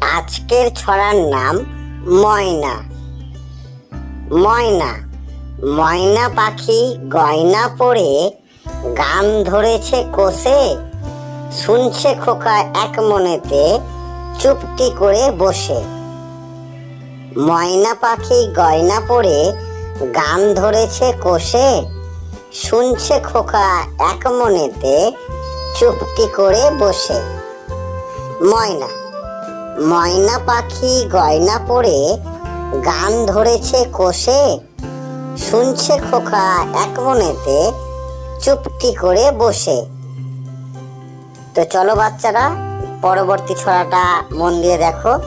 আজকের ছড়ার নাম ময়না। ময়না। ময়না পাখি গয়না পরে গান ধরেছে কোষে, শুনছে খোকা এক মনেতে চুপটি করে বসে। ময়না পাখি গয়না পরে গান ধরেছে কোষে, শুনছে খোকা এক মনেতে চুপটি করে বসে। ময়না। ময়না পাখি গয়না পরে গান ধরেছে কোষে, শুনছে খোকা এক মনেতে চুপটি করে বসে। তো চলো বাচ্চারা, পরবর্তী ছড়াটা মন দিয়ে দেখো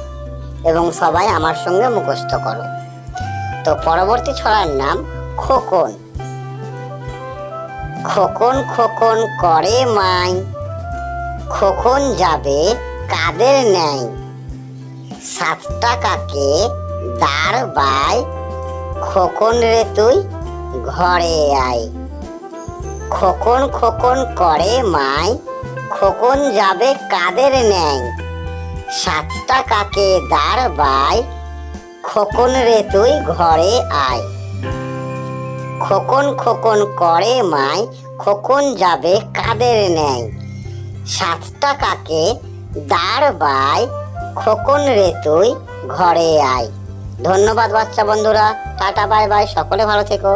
এবং সবাই আমার সঙ্গে মুখস্থ করো। তো পরবর্তী ছড়ার নাম খোকন। খোকন খোকন করে মাই, খোকন যাবে কাদের নেই সাত টাকাকে দাঁড় বাই খোকন রে তুই, ঘরে আয়। খোকন খোকন করে মাই, খোকন যাবে কাদের নেই সাত টাকাকে দাঁড় বাই খোকন রে তুই ঘরে আয়। খোকন খোকন করে মাই, খোকন যাবে কাদের নেই সাত টাকাকে দাঁড় বাই খোকন রে তুই ঘরে আয়। ধন্যবাদ বাচ্চা বন্ধুরা টাটা বাই বাই সকলে ভালো থেকো।